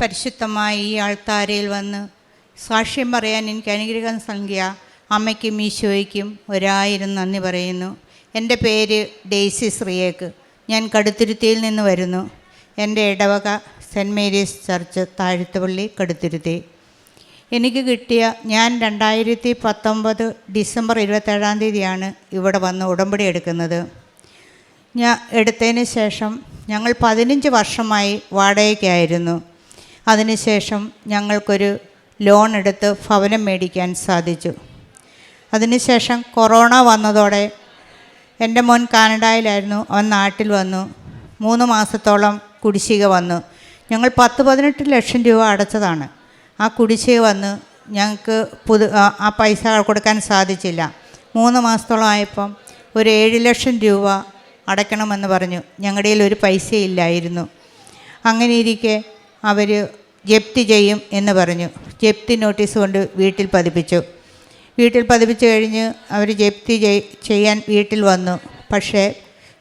പരിശുദ്ധമായ ഈ ആൾത്താരയിൽ വന്ന് സാക്ഷ്യം പറയാൻ എനിക്ക് അനുഗ്രഹം നൽകിയ അമ്മയ്ക്കും ഈശോയ്ക്കും ഒരായിരം നന്ദി പറയുന്നു. എന്റെ പേര് ഡെയ്സി ശ്രീയേക്ക്. ഞാൻ കടുത്തുരുത്തിയിൽ നിന്ന് വരുന്നു. എന്റെ ഇടവക saint Mary's church Thazhathupalli Kaduthuruthy. എനിക്ക് കിട്ടിയ ഞാൻ രണ്ടായിരത്തി പത്തൊമ്പത് ഡിസംബർ ഇരുപത്തേഴാം തീയതിയാണ് ഇവിടെ വന്ന് ഉടമ്പടി എടുക്കുന്നത്. ഞാൻ എടുത്തതിന് ശേഷം ഞങ്ങൾ പതിനഞ്ച് വർഷമായി വാടകയ്ക്കായിരുന്നു. അതിനുശേഷം ഞങ്ങൾക്കൊരു ലോൺ എടുത്ത് ഭവനം മേടിക്കാൻ സാധിച്ചു. അതിനുശേഷം കൊറോണ വന്നതോടെ എന്റെ മോൻ കാനഡയിലായിരുന്നു അവൻ നാട്ടിൽ വന്നു. മൂന്ന് മാസത്തോളം കുടിശ്ശിക വന്നു. ഞങ്ങൾ പത്ത് പതിനെട്ട് ലക്ഷം രൂപ അടച്ചതാണ്. ആ കുടിശ്ശിക വന്ന് ഞങ്ങൾക്ക് പുതു ആ- പൈസ കൊടുക്കാൻ സാധിച്ചില്ല. മൂന്ന് മാസത്തോളം ആയപ്പം ഒരു ഏഴ് ലക്ഷം രൂപ അടയ്ക്കണമെന്ന് പറഞ്ഞു. ഞങ്ങളുടെ ഒരു പൈസ ഇല്ലായിരുന്നു അങ്ങനെ ഇരിക്കെ അവർ ജപ്തി ചെയ്യും എന്ന് പറഞ്ഞു. ജപ്തി നോട്ടീസ് കൊണ്ട് വീട്ടിൽ പതിപ്പിച്ചു. വീട്ടിൽ പതിപ്പിച്ച് കഴിഞ്ഞ് അവർ ജപ്തി ചെയ്- ചെയ്യാൻ വീട്ടിൽ വന്നു. പക്ഷേ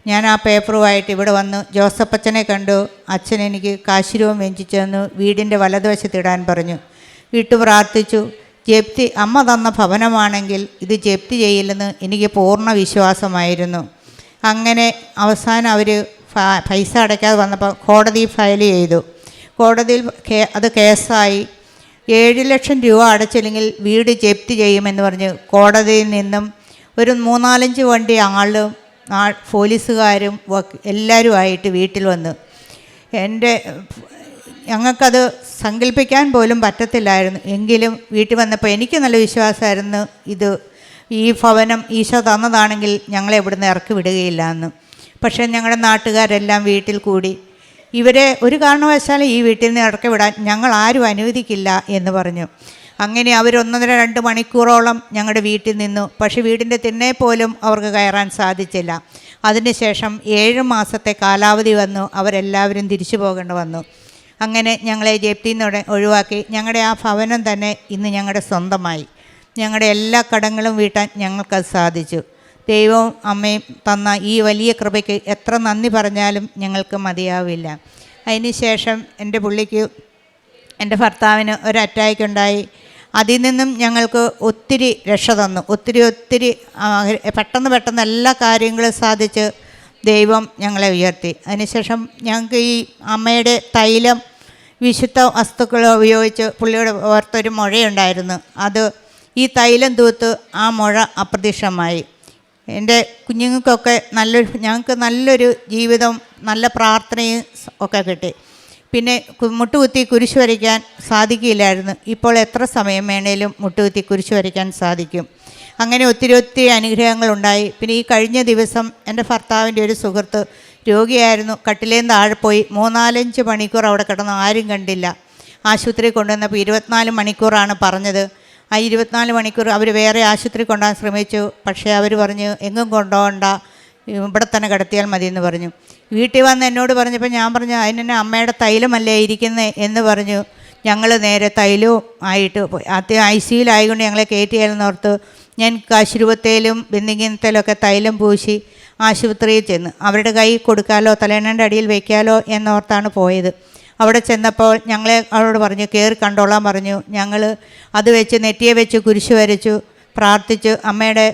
ഞാൻ ആ പേപ്പറുമായിട്ട് ഇവിടെ വന്ന് ജോസഫ് അച്ഛനെ കണ്ടു. അച്ഛൻ എനിക്ക് കാശിരൂപം വെഞ്ചിച്ചു തന്നു. വീടിന്റെ വലതുവശത്ത് ഇടാൻ പറഞ്ഞു. വീട്ടു പ്രാർത്ഥിച്ചു. ജപ്തി അമ്മ തന്ന ഭവനമാണെങ്കിൽ ഇത് ജപ്തി ചെയ്യില്ലെന്ന് എനിക്ക് പൂർണ വിശ്വാസമായിരുന്നു. അങ്ങനെ അവസാനം അവർ പൈസ അടയ്ക്കാതെ വന്നപ്പോൾ കോടതി ഫയൽ ചെയ്തു. കോടതിയിൽ അത് കേസായി. ഏഴ് ലക്ഷം രൂപ അടച്ചില്ലെങ്കിൽ വീട് ജപ്തി ചെയ്യുമെന്ന് പറഞ്ഞ് കോടതിയിൽ നിന്നും ഒരു മൂന്നാലഞ്ച് വണ്ടി ആളും പോലീസുകാരും എല്ലാവരുമായിട്ട് വീട്ടിൽ വന്ന്. എന്റെ ഞങ്ങൾക്കത് സങ്കല്പിക്കാൻ പോലും പറ്റത്തില്ലായിരുന്നു. എങ്കിലും വീട്ടിൽ വന്നപ്പോൾ എനിക്ക് നല്ല വിശ്വാസമായിരുന്നു ഇത്. ഈ ഭവനം ഈശോ തന്നതാണെങ്കിൽ ഞങ്ങളെ ഇവിടുന്ന് ഇറക്കി വിടുകയില്ല എന്ന്. പക്ഷേ ഞങ്ങളുടെ നാട്ടുകാരെല്ലാം വീട്ടിൽ കൂടി ഇവരെ ഒരു കാരണവശാലും ഈ വീട്ടിൽ നിന്ന് ഇറക്കി വിടാൻ ഞങ്ങൾ ആരും അനുവദിക്കില്ല എന്ന് പറഞ്ഞു. അങ്ങനെ അവരൊന്നര രണ്ട് മണിക്കൂറോളം ഞങ്ങളുടെ വീട്ടിൽ നിന്നു. പക്ഷേ വീടിന്റെ തിന്നെ പോലും അവർക്ക് കയറാൻ സാധിച്ചില്ല. അതിനുശേഷം ഏഴ് മാസത്തെ കാലാവധി വന്നു. അവരെല്ലാവരും തിരിച്ചു പോകേണ്ടി വന്നു. അങ്ങനെ ഞങ്ങളെ ജപ്തിയിൽ നിന്ന് ഒഴിവാക്കി. ഞങ്ങളുടെ ആ ഭവനം തന്നെ ഇന്ന് ഞങ്ങളുടെ സ്വന്തമായി. ഞങ്ങളുടെ എല്ലാ കടങ്ങളും വീട്ടാൻ ഞങ്ങൾക്കത് സാധിച്ചു. ദൈവവും അമ്മയും തന്ന ഈ വലിയ കൃപയ്ക്ക് എത്ര നന്ദി പറഞ്ഞാലും ഞങ്ങൾക്ക് മതിയാവില്ല. അതിന് ശേഷം എന്റെ പുള്ളിക്ക് എന്റെ ഭർത്താവിന് ഒരു അറ്റാക്ക് ഉണ്ടായി. അതിൽ നിന്നും ഞങ്ങൾക്ക് ഒത്തിരി രക്ഷ തന്നു. ഒത്തിരി ഒത്തിരി പെട്ടെന്ന് പെട്ടെന്ന് എല്ലാ കാര്യങ്ങളും സാധിച്ച് ദൈവം ഞങ്ങളെ ഉയർത്തി. അതിനുശേഷം ഞങ്ങൾക്ക് ഈ അമ്മയുടെ തൈലം വിശുദ്ധ വസ്തുക്കൾ ഉപയോഗിച്ച് പുള്ളിയുടെ ഓർത്തൊരു മുഴയുണ്ടായിരുന്നു. അത് ഈ തൈലം തൂത്ത് ആ മുഴ അപ്രത്യക്ഷമായി. എന്റെ കുഞ്ഞുങ്ങൾക്കൊക്കെ നല്ലൊരു ഞങ്ങൾക്ക് നല്ലൊരു ജീവിതം നല്ല പ്രാർത്ഥനയും ഒക്കെ കിട്ടി. പിന്നെ മുട്ടുകുത്തി കുരിശ് വരയ്ക്കാൻ സാധിക്കില്ലായിരുന്നു. ഇപ്പോൾ എത്ര സമയം വേണേലും മുട്ടുകുത്തി കുരിശ് വരയ്ക്കാൻ സാധിക്കും. അങ്ങനെ ഒത്തിരി ഒത്തിരി അനുഗ്രഹങ്ങളുണ്ടായി. പിന്നെ ഈ കഴിഞ്ഞ ദിവസം എന്റെ ഭർത്താവിന്റെ ഒരു സുഹൃത്ത് രോഗിയായിരുന്നു. കട്ടിലേന്ന് താഴെ പോയി. മൂന്നാലഞ്ച് മണിക്കൂർ അവിടെ കിടന്നു ആരും കണ്ടില്ല. ആശുപത്രി കൊണ്ടുവന്നപ്പോൾ ഇരുപത്തിനാല് മണിക്കൂറാണ് പറഞ്ഞത്. ആ ഇരുപത്തിനാല് മണിക്കൂർ അവർ വേറെ ആശുപത്രി കൊണ്ടുപോകാൻ ശ്രമിച്ചു. പക്ഷേ അവർ പറഞ്ഞു എങ്ങും കൊണ്ടുപോകണ്ട. ഇവിടെ തന്നെ കിടത്തിയാൽ മതി എന്ന് പറഞ്ഞു. വീട്ടിൽ വന്ന് എന്നോട് പറഞ്ഞപ്പോൾ ഞാൻ പറഞ്ഞു അതിനെ അമ്മയുടെ തൈലമല്ലേ ഇരിക്കുന്നത് എന്ന് പറഞ്ഞു. ഞങ്ങൾ നേരെ തൈലവും ആയിട്ട് പോയി. ആദ്യം ഐ സിയിലായതുകൊണ്ട് ഞങ്ങളെ കയറ്റിയാലെന്ന് ഓർത്ത് ഞാൻ കാശുരൂപത്തേലും ഒക്കെ തൈലം പൂശി ആശുപത്രിയിൽ ചെന്ന്. അവരുടെ കൈ കൊടുക്കാലോ തലേണന്റെ അടിയിൽ വയ്ക്കാലോ എന്നോർത്താണ് പോയത്. അവിടെ ചെന്നപ്പോൾ ഞങ്ങളെ അവരോട് പറഞ്ഞു കയറി കണ്ടോളാൻ പറഞ്ഞു. ഞങ്ങൾ അത് വെച്ച് നെറ്റിയെ വെച്ച് കുരിശ് വരച്ചു പ്രാർത്ഥിച്ചു. അമ്മയുടെ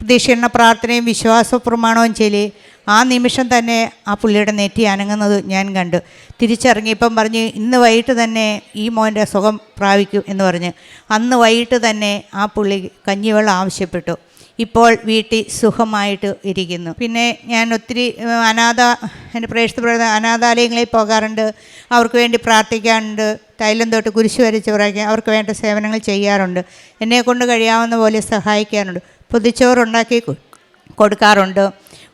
പ്രതീക്ഷണ പ്രാർത്ഥനയും വിശ്വാസ പ്രമാണവും ചൊല്ലി ആ നിമിഷം തന്നെ ആ പുള്ളിയുടെ നെറ്റി അനങ്ങുന്നത് ഞാൻ കണ്ടു. തിരിച്ചിറങ്ങിയപ്പം പറഞ്ഞ് ഇന്ന് വൈകിട്ട് തന്നെ ഈ മോന്റെ സുഖം പ്രാപിക്കും എന്ന് പറഞ്ഞ്. അന്ന് വൈകിട്ട് തന്നെ ആ പുള്ളി കഞ്ഞിവെള്ളം ആവശ്യപ്പെട്ടു. ഇപ്പോൾ വീട്ടിൽ സുഖമായിട്ട് ഇരിക്കുന്നു. പിന്നെ ഞാൻ ഒത്തിരി അനാഥ എന്റെ പ്രേക്ഷിത അനാഥാലയങ്ങളിൽ പോകാറുണ്ട്. അവർക്ക് വേണ്ടി പ്രാർത്ഥിക്കാറുണ്ട്. തൈലം തൊട്ട് കുരിശ് വരച്ച് പറയാൻ അവർക്ക് വേണ്ട സേവനങ്ങൾ ചെയ്യാറുണ്ട്. എന്നെ കൊണ്ട് കഴിയാവുന്ന പോലെ സഹായിക്കാറുണ്ട്. പൊതിച്ചോറുണ്ടാക്കി കൊടുക്കാറുണ്ട്.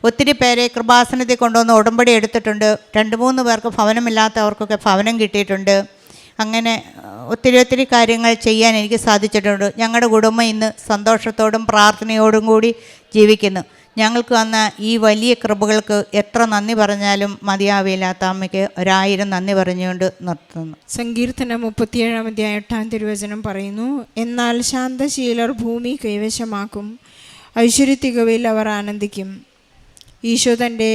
ഒത്തിരി പേരെ കൃപാസനത്തിൽ കൊണ്ടുവന്ന് ഉടമ്പടി എടുത്തിട്ടുണ്ട്. രണ്ട് മൂന്ന് പേർക്ക് ഭവനമില്ലാത്തവർക്കൊക്കെ ഭവനം കിട്ടിയിട്ടുണ്ട്. അങ്ങനെ ഒത്തിരി ഒത്തിരി കാര്യങ്ങൾ ചെയ്യാൻ എനിക്ക് സാധിച്ചിട്ടുണ്ട്. ഞങ്ങളുടെ കുടുംബം ഇന്ന് സന്തോഷത്തോടും പ്രാർത്ഥനയോടും കൂടി ജീവിക്കുന്നു. ഞങ്ങൾക്ക് വന്ന ഈ വലിയ കൃപകൾക്ക് എത്ര നന്ദി പറഞ്ഞാലും മതിയാവില്ലാത്ത അമ്മയ്ക്ക് ഒരായിരം നന്ദി പറഞ്ഞുകൊണ്ട് നിർത്തുന്നു. സങ്കീർത്തനം മുപ്പത്തിയേഴാം അധ്യായ എട്ടാം തിരുവചനം പറയുന്നു എന്നാൽ ശാന്തശീലർ ഭൂമി കൈവശമാക്കും ഐശ്വര്യത്തികവിൽ അവർ ആനന്ദിക്കും. ഈശോ തന്റെ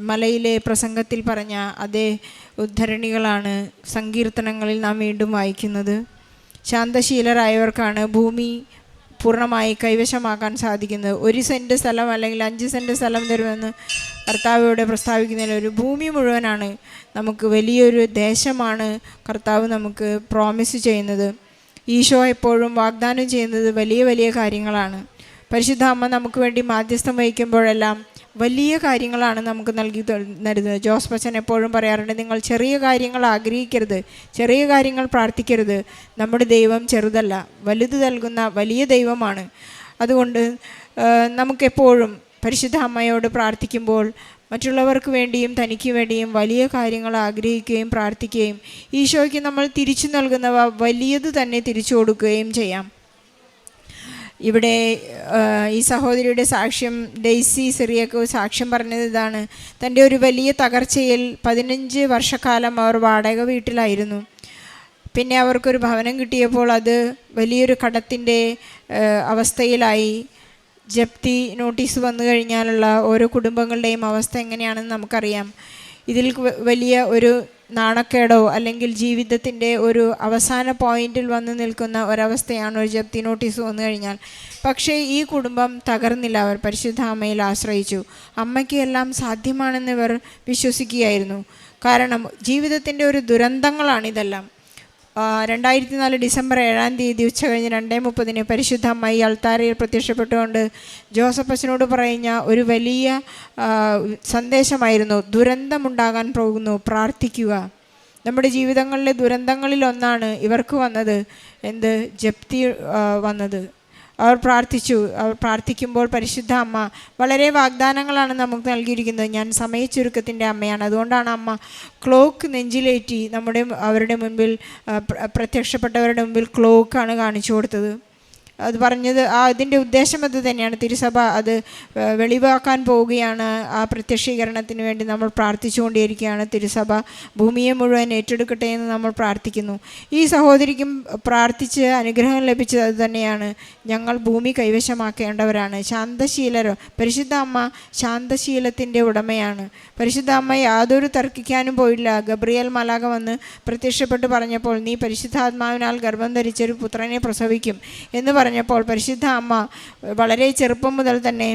മലയിലെ പ്രസംഗത്തിൽ പറഞ്ഞ അതേ ഉദ്ധരണികളാണ് സങ്കീർത്തനങ്ങളിൽ നാം വീണ്ടും വായിക്കുന്നത്. ശാന്തശീലരായവർക്കാണ് ഭൂമി പൂർണമായി കൈവശമാക്കാൻ സാധിക്കുന്നത്. ഒരു സെന്റ് സ്ഥലം അല്ലെങ്കിൽ അഞ്ച് സെന്റ് സ്ഥലം തരുമെന്ന് കർത്താവ് ഇവിടെ പ്രസ്താവിക്കുന്നതിൽ ഒരു ഭൂമി മുഴുവനാണ് നമുക്ക് വലിയൊരു ദേശമാണ് കർത്താവ് നമുക്ക് പ്രോമിസ് ചെയ്യുന്നത്. ഈശോ എപ്പോഴും വാഗ്ദാനം ചെയ്യുന്നത് വലിയ വലിയ കാര്യങ്ങളാണ്. പരിശുദ്ധ അമ്മ നമുക്ക് വേണ്ടി മാധ്യസ്ഥം വഹിക്കുമ്പോഴെല്ലാം വലിയ കാര്യങ്ങളാണ് നമുക്ക് നൽകി തരുന്നത് ജോസ് പച്ചൻ എപ്പോഴും പറയാറുണ്ട് നിങ്ങൾ ചെറിയ കാര്യങ്ങൾ ആഗ്രഹിക്കരുത് ചെറിയ കാര്യങ്ങൾ പ്രാർത്ഥിക്കരുത്. നമ്മുടെ ദൈവം ചെറുതല്ല വലുത് നൽകുന്ന വലിയ ദൈവമാണ്. അതുകൊണ്ട് നമുക്കെപ്പോഴും പരിശുദ്ധ അമ്മയോട് പ്രാർത്ഥിക്കുമ്പോൾ മറ്റുള്ളവർക്ക് വേണ്ടിയും തനിക്ക് വേണ്ടിയും വലിയ കാര്യങ്ങൾ ആഗ്രഹിക്കുകയും പ്രാർത്ഥിക്കുകയും ഈശോയ്ക്ക് നമ്മൾ തിരിച്ചു നൽകുന്നവ വലിയത് തന്നെ തിരിച്ചു കൊടുക്കുകയും ചെയ്യാം. ഇവിടെ ഈ സഹോദരിയുടെ സാക്ഷ്യം ഡെയ്സി സിറിയക്ക് സാക്ഷ്യം പറഞ്ഞത് ഇതാണ്. തന്റെ ഒരു വലിയ തകർച്ചയിൽ പതിനഞ്ച് വർഷക്കാലം അവർ വാടക വീട്ടിലായിരുന്നു. പിന്നെ അവർക്കൊരു ഭവനം കിട്ടിയപ്പോൾ അത് വലിയൊരു കടത്തിന്റെ അവസ്ഥയിലായി. ജപ്തി നോട്ടീസ് വന്നു കഴിഞ്ഞാലുള്ള ഓരോ കുടുംബങ്ങളുടെയും അവസ്ഥ എങ്ങനെയാണെന്ന് നമുക്കറിയാം. ഇതിൽ വലിയ ഒരു നാണക്കേടോ അല്ലെങ്കിൽ ജീവിതത്തിന്റെ ഒരു അവസാന പോയിന്റിൽ വന്ന് നിൽക്കുന്ന ഒരവസ്ഥയാണ് ഒരു ജപ്തി നോട്ടീസ് വന്നു കഴിഞ്ഞാൽ. പക്ഷേ ഈ കുടുംബം തകർന്നില്ല. അവർ പരിശുദ്ധ അമ്മയിൽ ആശ്രയിച്ചു. അമ്മയ്ക്ക് എല്ലാം സാധ്യമാണെന്ന് ഇവർ വിശ്വസിക്കുകയായിരുന്നു. കാരണം ജീവിതത്തിന്റെ ഒരു ദുരന്തങ്ങളാണിതെല്ലാം. ആ, രണ്ടായിരത്തി നാല് ഡിസംബർ ഏഴാം തീയതി ഉച്ച കഴിഞ്ഞ് രണ്ടേ മുപ്പതിന് പരിശുദ്ധ അമ്മായി അൾത്താരയിൽ പ്രത്യക്ഷപ്പെട്ടുകൊണ്ട് ജോസഫസിനോട് പറയുന്ന ഒരു വലിയ സന്ദേശമായിരുന്നു ദുരന്തമുണ്ടാകാൻ പോകുന്നു പ്രാർത്ഥിക്കുക. നമ്മുടെ ജീവിതങ്ങളിലെ ദുരന്തങ്ങളിൽ ഒന്നാണ് ഇവർക്ക് വന്നത് എന്ത്? ജപ്തി വന്നത്. അവർ പ്രാർത്ഥിച്ചു. അവർ പ്രാർത്ഥിക്കുമ്പോൾ പരിശുദ്ധ അമ്മ വളരെ വാഗ്ദാനങ്ങളാണ് നമുക്ക് നൽകിയിരിക്കുന്നത്. ഞാൻ സമയച്ചുരുക്കത്തിന്റെ അമ്മയാണ്. അതുകൊണ്ടാണ് അമ്മ ക്ലോക്ക് നെഞ്ചിലേറ്റി നമ്മുടെ അവരുടെ മുൻപിൽ പ്രത്യക്ഷപ്പെട്ടവരുടെ മുമ്പിൽ ക്ലോക്കാണ് കാണിച്ചു കൊടുത്തത്. അത് പറഞ്ഞത് ആ ഇതിന്റെ ഉദ്ദേശം അത് തന്നെയാണ്. തിരുസഭ അത് വെളിവാക്കാൻ പോവുകയാണ്. ആ പ്രത്യക്ഷീകരണത്തിന് വേണ്ടി നമ്മൾ പ്രാർത്ഥിച്ചുകൊണ്ടിരിക്കുകയാണ് തിരുസഭ ഭൂമിയെ മുഴുവൻ ഏറ്റെടുക്കട്ടെ എന്ന് നമ്മൾ പ്രാർത്ഥിക്കുന്നു. ഈ സഹോദരിക്കും പ്രാർത്ഥിച്ച് അനുഗ്രഹം ലഭിച്ചത് അത് തന്നെയാണ്. ഞങ്ങൾ ഭൂമി കൈവശമാക്കേണ്ടവരാണ്. ശാന്തശീലരോ പരിശുദ്ധ അമ്മ ശാന്തശീലത്തിന്റെ ഉടമയാണ്. പരിശുദ്ധ അമ്മ യാതൊരു തർക്കിക്കാനും പോയില്ല. ഗബ്രിയൽ മലാക വന്ന് പ്രത്യക്ഷപ്പെട്ട് പറഞ്ഞപ്പോൾ നീ പരിശുദ്ധാത്മാവിനാൽ ഗർഭം ധരിച്ചൊരു പുത്രനെ പ്രസവിക്കും എന്ന് പറഞ്ഞപ്പോൾ പരിശുദ്ധ അമ്മ വളരെ ചെറുപ്പം മുതൽ തന്നെ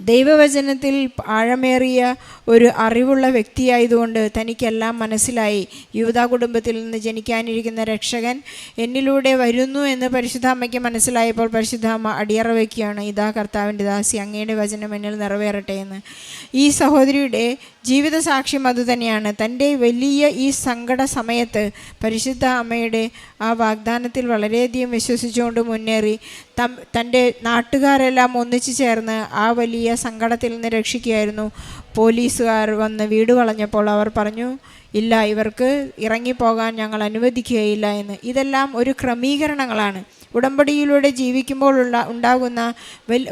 ദൈവവചനത്തിൽ ആഴമേറിയ ഒരു അറിവുള്ള വ്യക്തിയായതുകൊണ്ട് തനിക്കെല്ലാം മനസ്സിലായി. യുവതാ കുടുംബത്തിൽ നിന്ന് ജനിക്കാനിരിക്കുന്ന രക്ഷകൻ എന്നിലൂടെ വരുന്നു എന്ന് പരിശുദ്ധ അമ്മയ്ക്ക് മനസ്സിലായപ്പോൾ പരിശുദ്ധ അമ്മ അടിയറ വയ്ക്കുകയാണ് ഇതാ കർത്താവിന്റെ ദാസി അങ്ങയുടെ വചനം എന്നിൽ നിറവേറട്ടെ എന്ന്. ഈ സഹോദരിയുടെ ജീവിത സാക്ഷ്യം അതുതന്നെയാണ് തന്റെ വലിയ ഈ സങ്കട സമയത്ത് പരിശുദ്ധ അമ്മയുടെ ആ വാഗ്ദാനത്തിൽ വളരെയധികം വിശ്വസിച്ചുകൊണ്ട് മുന്നേറി. തന്റെ നാട്ടുകാരെല്ലാം ഒന്നിച്ചു ചേർന്ന് ആ വലിയ സങ്കടത്തിൽ നിന്ന് രക്ഷിക്കുകയായിരുന്നു. പോലീസുകാർ വന്ന് വീട് വളഞ്ഞപ്പോൾ അവർ പറഞ്ഞു ഇല്ല ഇവർക്ക് ഇറങ്ങിപ്പോകാൻ ഞങ്ങൾ അനുവദിക്കുകയില്ല എന്ന്. ഇതെല്ലാം ഒരു ക്രമീകരണങ്ങളാണ്. ഉടമ്പടിയിലൂടെ ജീവിക്കുമ്പോഴുള്ള ഉണ്ടാകുന്ന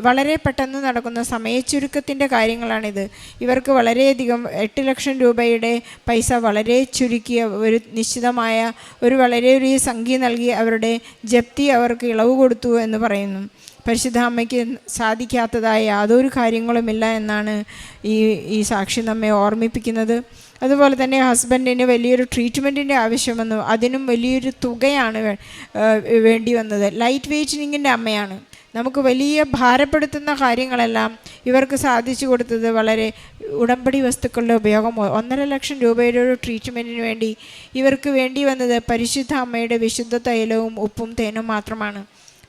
വളരെ പെട്ടെന്ന് നടക്കുന്ന സമയച്ചുരുക്കത്തിന്റെ കാര്യങ്ങളാണിത്. ഇവർക്ക് വളരെയധികം എട്ട് ലക്ഷം രൂപയുടെ പൈസ വളരെ ചുരുക്കിയ ഒരു നിശ്ചിതമായ ഒരു വളരെ ഒരു സംഖ്യ നൽകി അവരുടെ ജപ്തി അവർക്ക് ഇളവ് കൊടുത്തു എന്ന് പറയുന്നു. പരിശുദ്ധ അമ്മയ്ക്ക് സാധിക്കാത്തതായ യാതൊരു കാര്യങ്ങളുമില്ല എന്നാണ് ഈ ഈ സാക്ഷി നമ്മെ ഓർമ്മിപ്പിക്കുന്നത്. അതുപോലെ തന്നെ ഹസ്ബൻഡിന് വലിയൊരു ട്രീറ്റ്മെന്റിന്റെ ആവശ്യം വന്നു അതിനും വലിയൊരു തുകയാണ് വേണ്ടി വന്നത്. ലൈറ്റ് വെയ്റ്റിനിങ്ങിന്റെ അമ്മയാണ്. നമുക്ക് വലിയ ഭാരപ്പെടുത്തുന്ന കാര്യങ്ങളെല്ലാം ഇവർക്ക് സാധിച്ചു കൊടുത്തത് വളരെ ഉടമ്പടി വസ്തുക്കളുടെ ഉപയോഗം. ഒന്നര ലക്ഷം രൂപയുടെ ഒരു ട്രീറ്റ്മെന്റിന് വേണ്ടി ഇവർക്ക് വേണ്ടി വന്നത് പരിശുദ്ധ അമ്മയുടെ വിശുദ്ധ തൈലവും ഉപ്പും തേനും മാത്രമാണ്.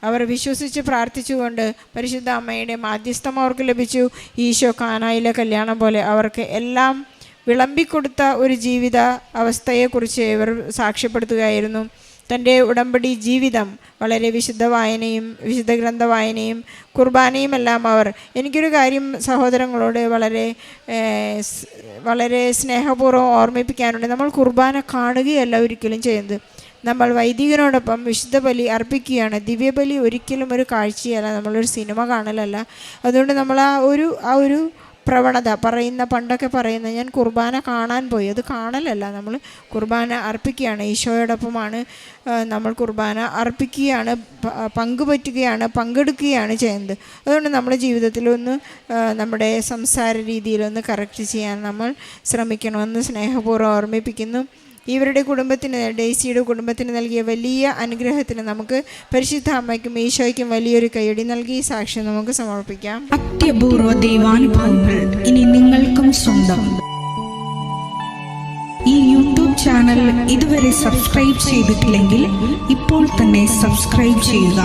അവർ വിശ്വസിച്ച് പ്രാർത്ഥിച്ചുകൊണ്ട് പരിശുദ്ധ അമ്മയുടെ മാധ്യസ്ഥം അവർക്ക് ലഭിച്ചു. ഈശോ കാനായിലെ കല്യാണം പോലെ അവർക്ക് എല്ലാം വിളമ്പിക്കൊടുത്ത ഒരു ജീവിത അവസ്ഥയെക്കുറിച്ച് ഇവർ സാക്ഷ്യപ്പെടുത്തുകയായിരുന്നു. തന്റെ ഉടമ്പടി ജീവിതം വളരെ വിശുദ്ധ വായനയും വിശുദ്ധ ഗ്രന്ഥ വായനയും കുർബാനയും എല്ലാം അവർ. എനിക്കൊരു കാര്യം സഹോദരങ്ങളോട് വളരെ വളരെ സ്നേഹപൂർവം ഓർമ്മിപ്പിക്കാനുണ്ട്. നമ്മൾ കുർബാന കാണുകയല്ല ഒരിക്കലും ചെയ്യുന്നത്. നമ്മൾ വൈദികനോടൊപ്പം വിശുദ്ധ ബലി അർപ്പിക്കുകയാണ്. ദിവ്യബലി ഒരിക്കലും ഒരു കാഴ്ചയല്ല. നമ്മളൊരു സിനിമ കാണലല്ല. അതുകൊണ്ട് നമ്മൾ ആ ഒരു ആ ഒരു പ്രവണത പറയുന്ന പണ്ടൊക്കെ പറയുന്ന ഞാൻ കുർബാന കാണാൻ പോയി. അത് കാണലല്ല. നമ്മൾ കുർബാന അർപ്പിക്കുകയാണ്. ഈശോയോടൊപ്പമാണ് നമ്മൾ കുർബാന അർപ്പിക്കുകയാണ് പങ്കുപറ്റുകയാണ് പങ്കെടുക്കുകയാണ് ചെയ്യുന്നത്. അതുകൊണ്ട് നമ്മുടെ ജീവിതത്തിലൊന്ന് നമ്മുടെ സംസാര രീതിയിലൊന്ന് കറക്റ്റ് ചെയ്യാൻ നമ്മൾ ശ്രമിക്കണമെന്ന് സ്നേഹപൂർവം ഓർമ്മിപ്പിക്കുന്നു. ഇവരുടെ കുടുംബത്തിന് ഡേസിയുടെ കുടുംബത്തിന് നൽകിയ വലിയ അനുഗ്രഹത്തിന് നമുക്ക് പരിശുദ്ധ അമ്മയ്ക്കും ഈശോയ്ക്കും വലിയൊരു കൈയടി നൽകി സാക്ഷ്യം നമുക്ക് സമർപ്പിക്കാം. അത്യപൂർവ ദൈവാനുഭവങ്ങൾ ഇനി നിങ്ങൾക്കും സ്വന്തം. ഈ യൂട്യൂബ് ചാനൽ ഇതുവരെ സബ്സ്ക്രൈബ് ചെയ്തിട്ടില്ലെങ്കിൽ ഇപ്പോൾ തന്നെ സബ്സ്ക്രൈബ് ചെയ്യുക.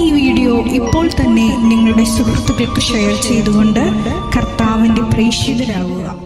ഈ വീഡിയോ ഇപ്പോൾ തന്നെ നിങ്ങളുടെ സുഹൃത്തുക്കൾക്ക് ഷെയർ ചെയ്തുകൊണ്ട് കർത്താവിന്റെ പ്രേക്ഷിതരാകുക.